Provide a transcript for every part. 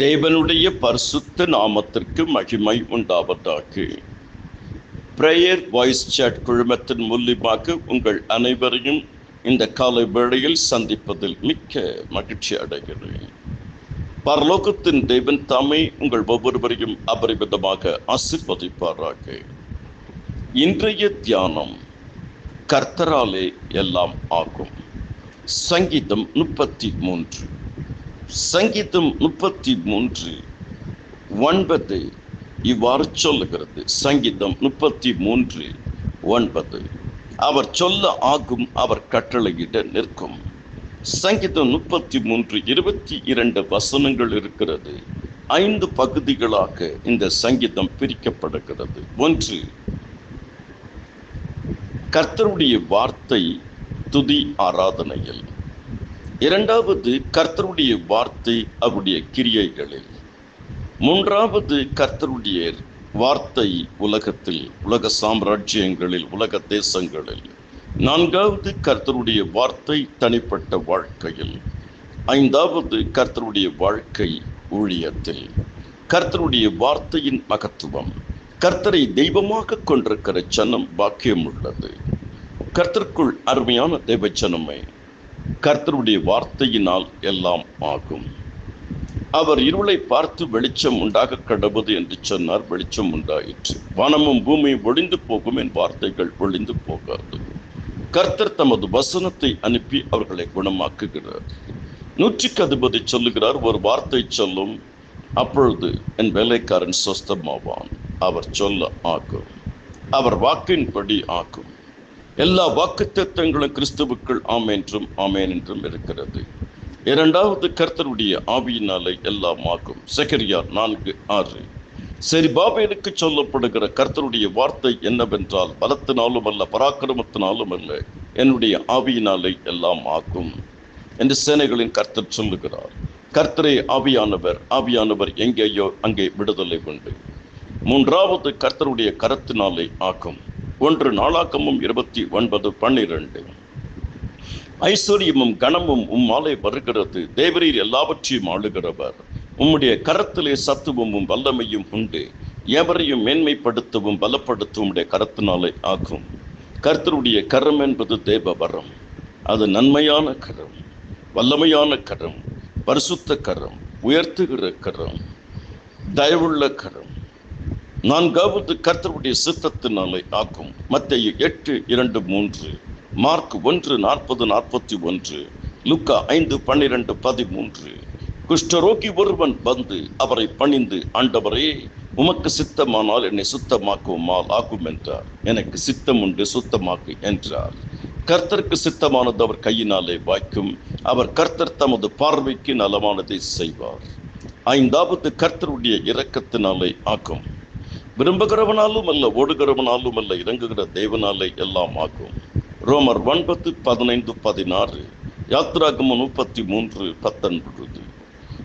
தேவனுடைய பரிசுத்த நாமத்திற்கு மகிமை உண்டாவதாக. பிரேயர் வாய்ஸ் சாட் குழுமத்தின் மூலியமாக உங்கள் அனைவரையும் இந்த காலை வேளையில் சந்திப்பதில் மிக்க மகிழ்ச்சி அடைகிறேன். பரலோகத்தின் தேவன் தாமே உங்கள் ஒவ்வொருவரையும் அபரிமிதமாக ஆசிர்வதிப்பாராக. இன்றைய தியானம் கர்த்தராலே எல்லாம் ஆகும். சங்கீதம் முப்பத்தி மூன்று. சங்கீதம் முப்பத்தி மூன்று ஒன்பது. இவ்வாறு சொல்லுகிறது. சங்கீதம் முப்பத்தி மூன்று ஒன்பது. அவர் சொல்ல ஆகும் அவர் கட்டளையிட நிற்கும். சங்கீதம் முப்பத்தி மூன்று இருபத்தி இரண்டு வசனங்கள் இருக்கிறது. ஐந்து பகுதிகளாக இந்த சங்கீதம் பிரிக்கப்படுகிறது. ஒன்று. கர்த்தருடைய வார்த்தை துதி ஆராதனையில். இரண்டாவது கர்த்தருடைய வார்த்தை அவருடைய கிரியைகளில். மூன்றாவது கர்த்தருடைய வார்த்தை உலகத்தில் உலக சாம்ராஜ்யங்களில் உலக தேசங்களில். நான்காவது கர்த்தருடைய வார்த்தை தனிப்பட்ட வாழ்க்கையில். ஐந்தாவது கர்த்தருடைய வாழ்க்கை ஊழியத்தில். கர்த்தருடைய வார்த்தையின் மகத்துவம். கர்த்தரை தெய்வமாக கொண்டிருக்கிற ஜனம் பாக்கியம் உள்ளது கர்த்தருக்குள் அருமையான தெய்வச்சனமே கர்த்தருடைய வார்த்தையினால் எல்லாம் ஆகும். அவர் இருளை பார்த்து வெளிச்சம் உண்டாக கடவுது என்று சொன்னார். வெளிச்சம் உண்டாயிற்று. வானமும் பூமியும் ஒளிந்து போகும் என் வார்த்தைகள் ஒளிந்து போகாது. கர்த்தர் தமது வசனத்தை அனுப்பி அவர்களை குணமாக்குகிறார். நூற்றுக்கு அதிபதி சொல்லுகிறார் ஒரு வார்த்தை சொல்லும் அப்பொழுது என் வேலைக்காரன் சொஸ்தமாவான். அவர் சொல்ல ஆகும். அவர் வாக்கின்படி ஆகும். எல்லா வாக்கு திட்டங்களும் கிறிஸ்துவுக்குள் ஆம் என்றும் ஆமேன் என்றும் இருக்கிறது. இரண்டாவது கர்த்தருடைய ஆவியினாலே எல்லாம் ஆகும். செகரியா நான்கு ஆறு. சரி பாபேலுக்கு சொல்லப்படுகிற கர்த்தருடைய வார்த்தை என்னவென்றால் பலத்தினாலும் அல்ல பராக்கிரமத்தினாலும் அல்ல என்னுடைய ஆவியினாலே எல்லாம் ஆகும் என்று சேனைகளின் கர்த்தர் சொல்லுகிறார். கர்த்தரே ஆவியானவர் ஆவியானவர் எங்கேயோ அங்கே விடுதலை உண்டு. மூன்றாவது கர்த்தருடைய கரத்தினாலே ஆக்கும் ஒன்று நாளாக்கமும் இருபத்தி ஒன்பது பன்னிரண்டு. ஐஸ்வர்யமும் கனமும் உம்மாலே வருகிறது. தேவரீர் எல்லாவற்றையும் ஆளுகிறவர். உம்முடைய கரத்திலே சத்துவமும் வல்லமையும் உண்டு. எவரையும் மேன்மைப்படுத்தவும் பலப்படுத்தவும் உடைய கரத்தினாலே ஆகும். கர்த்தருடைய கரம் என்பது தேவ வரம். அது நன்மையான கரம் வல்லமையான கரம் பரிசுத்த கரம் உயர்த்துகிற கரம் தயவுள்ள கரம். நான்காவது கர்த்தருடைய சித்தத்தினாலே ஆக்கும். மத்திய எட்டு இரண்டு மூன்று. மார்க் ஒன்று நாற்பது நாற்பத்தி ஒன்று. லுக்கா ஐந்து பன்னிரண்டு பதிமூன்று. குஷ்டரோகி ஒருவன் வந்து அவரை பணிந்து ஆண்டவரே உமக்கு சித்தமானால் என்னை சுத்தமாக்குமால் ஆகும் என்றார் எனக்கு சித்தம் உண்டு சுத்தமாக்கு என்றார். கர்த்தருக்கு சித்தமானது அவர் கையினாலே வாய்க்கும். அவர் கர்த்தர் தமது பார்வைக்கு நலமானதை செய்வார். ஐந்தாவது கர்த்தருடைய இரக்கத்தினாலே ஆக்கும். விரும்புகிறவனாலும் அல்ல ஓடுகிறவனாலும் அல்ல இறங்குகிற தேவனாலே எல்லாம் ஆகும். ரோமர் ஒன்பது பதினைந்து பதினாறு யாத்ராகமம் முப்பத்தி மூன்று பத்தொன்பது.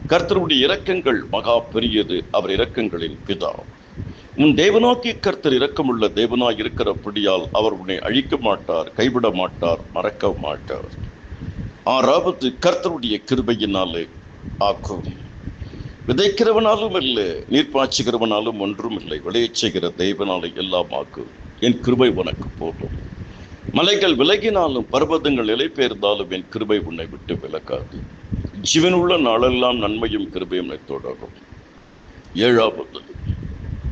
கர்த்தருடைய இரக்கங்கள் மகா பெரியது அவர் இரக்கங்களின் பிதா. உன் தேவனாக்கி கர்த்தர் இரக்கமுள்ள தேவனாய் இருக்கிறபடியால் அவர் உன்னை அழிக்க மாட்டார் கைவிட மாட்டார் மறக்க மாட்டார். ஆறாவது கர்த்தருடைய கிருபையினாலே ஆக்கும் விதைக்கிறவனாலும் இல்லை நீர் பாய்ச்சுகிறவனாலும் ஒன்றும் இல்லை விளையச் செய்கிற தேவனாலே எல்லாம் என் கிருபை உனக்கு போதும். மலைகள் விலகினாலும் பர்வதங்கள் இலை பெயர்ந்தாலும் என் கிருபை உன்னை விட்டு விலக்காது ஜீவனுள்ள நாளெல்லாம் நன்மையும் கிருபையும் தொடரும் ஏழாவது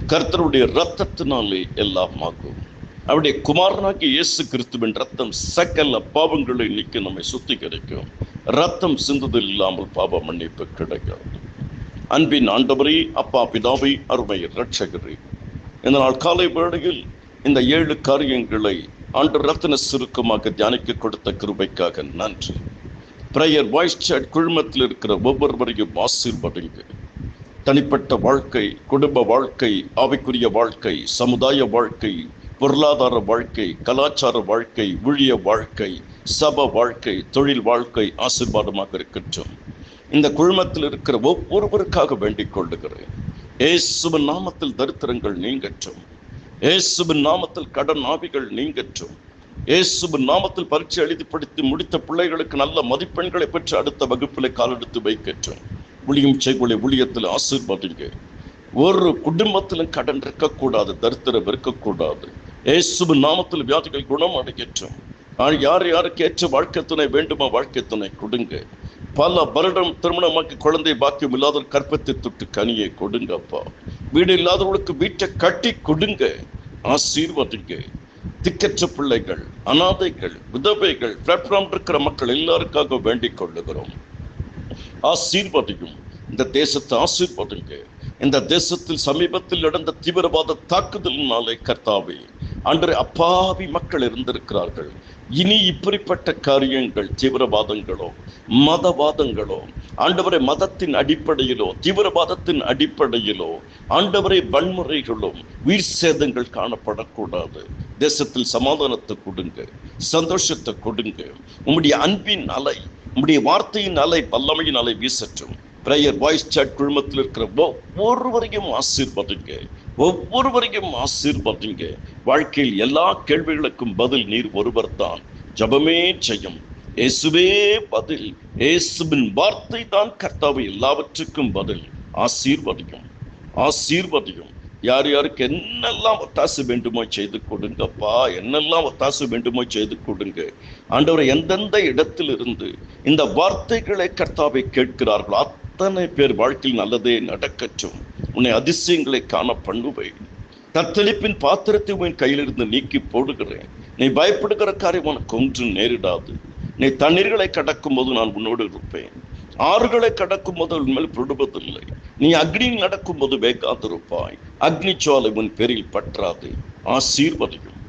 கர்த்தருடைய ரத்தத்தினாலே எல்லாம் ஆகும் அவருடைய குமாரனாகி இயேசு கிறிஸ்துவின் ரத்தம் சகல பாவங்களை நீக்கி நம்மை சுத்திகரிக்கும். ரத்தம் சிந்துதல் இல்லாமல் பாவ மன்னிப்பு கிடைக்காது. அன்பின் ஆண்டவரே அப்பா பிதாவை அருமை ரட்சகரே இந்த நாள் காலை வேளையில் இந்த ஏழு காரியங்களை ஆண்டு ரத்தின சுருக்கமாக தியானிக்க கொடுத்த கிருபைக்காக நன்றி. பிரேயர் வாய்ஸ் சாட் குழுமத்தில் இருக்கிற ஒவ்வொருவரையும் ஆசீர்வதிங்க தனிப்பட்ட வாழ்க்கை குடும்ப வாழ்க்கை ஆவிக்குரிய வாழ்க்கை சமுதாய வாழ்க்கை பொருளாதார வாழ்க்கை கலாச்சார வாழ்க்கை ஊழிய வாழ்க்கை சப வாழ்க்கை தொழில் வாழ்க்கை ஆசீர்வாதமாக இருக்கட்டும். இந்த குழுமத்தில் இருக்கிற ஒவ்வொருவருக்காக வேண்டிக் கொள்ளுகிறேன். ஏசுபின் நாமத்தில் தரித்திரங்கள் நீங்கற்றும் ஏசுபின் நாமத்தில் கடன் ஆவிகள் நீங்கற்றும் இயேசுவின் நாமத்தில் பரீட்சை எழுதி படித்து முடித்த பிள்ளைகளுக்கு நல்ல மதிப்பெண்களை பெற்று அடுத்த வகுப்பில் காலெடுத்து வைக்கற்றும் ஊழியம் செய்யக்கூடிய ஊழியத்தில் ஆசீர்வாதிங்க. ஒரு குடும்பத்திலும் கடன் இருக்கக்கூடாது தரித்திரம் இருக்கக்கூடாது. இயேசுவின் நாமத்தில் வியாதிகள் குணம் அடையற்றும் யார் யாருக்கு ஏற்ற வாழ்க்கை துணை வேண்டுமோ வாழ்க்கை துணை கொடுங்க. பல வருடம் திருமணமாக்கி குழந்தை பாக்கியம் இல்லாத கற்பத்தை தொட்டு கனியை கொடுங்க அப்பா வீடு இல்லாதவர்களுக்கு வீட்டை கட்டி கொடுங்க. ஆசீர்வதிங்க. திக்கற்ற பிள்ளைகள் அனாதைகள் விதவைகள் பிளாட்ஃபார்ம் இருக்கிற மக்கள் எல்லாருக்காக வேண்டிக் கொள்ளுகிறோம். ஆசீர்வதியும். இந்த தேசத்தை ஆசீர்வதிங்க. இந்த தேசத்தில் சமீபத்தில் நடந்த தீவிரவாத தாக்குதலினாலே கர்த்தாவே அன்று அப்பாவி மக்கள் இருந்திருக்கிறார்கள். இனி இப்படிப்பட்ட காரியங்கள் தீவிரவாதங்களோ மதவாதங்களோ ஆண்டவரை மதத்தின் அடிப்படையிலோ தீவிரவாதத்தின் அடிப்படையிலோ ஆண்டவரை வன்முறைகளும் உயிர் சேதங்கள் காணப்படக்கூடாது. தேசத்தில் சமாதானத்தை கொடுங்க சந்தோஷத்தை கொடுங்க. உம்முடைய அன்பின் அலை உம்முடைய வார்த்தையின் அலை பல்லமையின் அலை வீசற்றும் பிரேயர் வாய்ஸ் சாட் குழுமத்தில் இருக்கிற ஒவ்வொருவரையும் ஆசீர்வதிங்க. ஒவ்வொருவரையும் ஆசீர்வதிங்க. வாழ்க்கையில் எல்லா கேள்விகளுக்கும் பதில் நீர் ஒருவர் தான் ஜபமே செய்யும். இயேசுவே பதில். இயேசுவின் வார்த்தை தான் கர்த்தாவை எல்லாவற்றுக்கும் பதில். ஆசீர்வதியும். ஆசீர்வதியும். யார் யாருக்கு என்னெல்லாம் ஒத்தாசு வேண்டுமோ செய்து கொடுங்கப்பா. என்னெல்லாம் ஒத்தாசு வேண்டுமோ செய்து கொடுங்க. ஆண்டவர் எந்தெந்த இடத்திலிருந்து இந்த வார்த்தைகளை கர்த்தாவை கேட்கிறார்களோ அத்தனை பேர் வாழ்க்கையில் நல்லதே நடக்கட்டும். உன்னை அதிசயங்களை காண பண்ணுவேன். தத்தளிப்பின் பாத்திரத்தை உன் கையிலிருந்து நீக்கி போடுகிறேன். நீ பயப்படுகிற காரியம் உனக்கு ஒன்றும் நேரிடாது. நீ தண்ணீர்களை கடக்கும் போது நான் உன்னோடு இருப்பேன். ஆறுகளை கடக்கும் போது உன்மேல் விடுவதில்லை நீ அக்னியில் நடக்கும் போது வேகாதிருப்பாய் அக்னி சோலை உன் பேரில் பற்றாது. ஆசீர்வதியும்.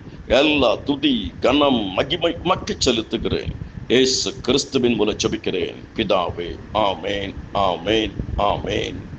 எல்லா துதி கனம் மகிமை மக்கி செலுத்துகிறேன். இயேசு கிறிஸ்துவின் மூலம் ஜெபிக்கிறேன். பிதாவே ஆமேன் ஆமேன் ஆமேன்.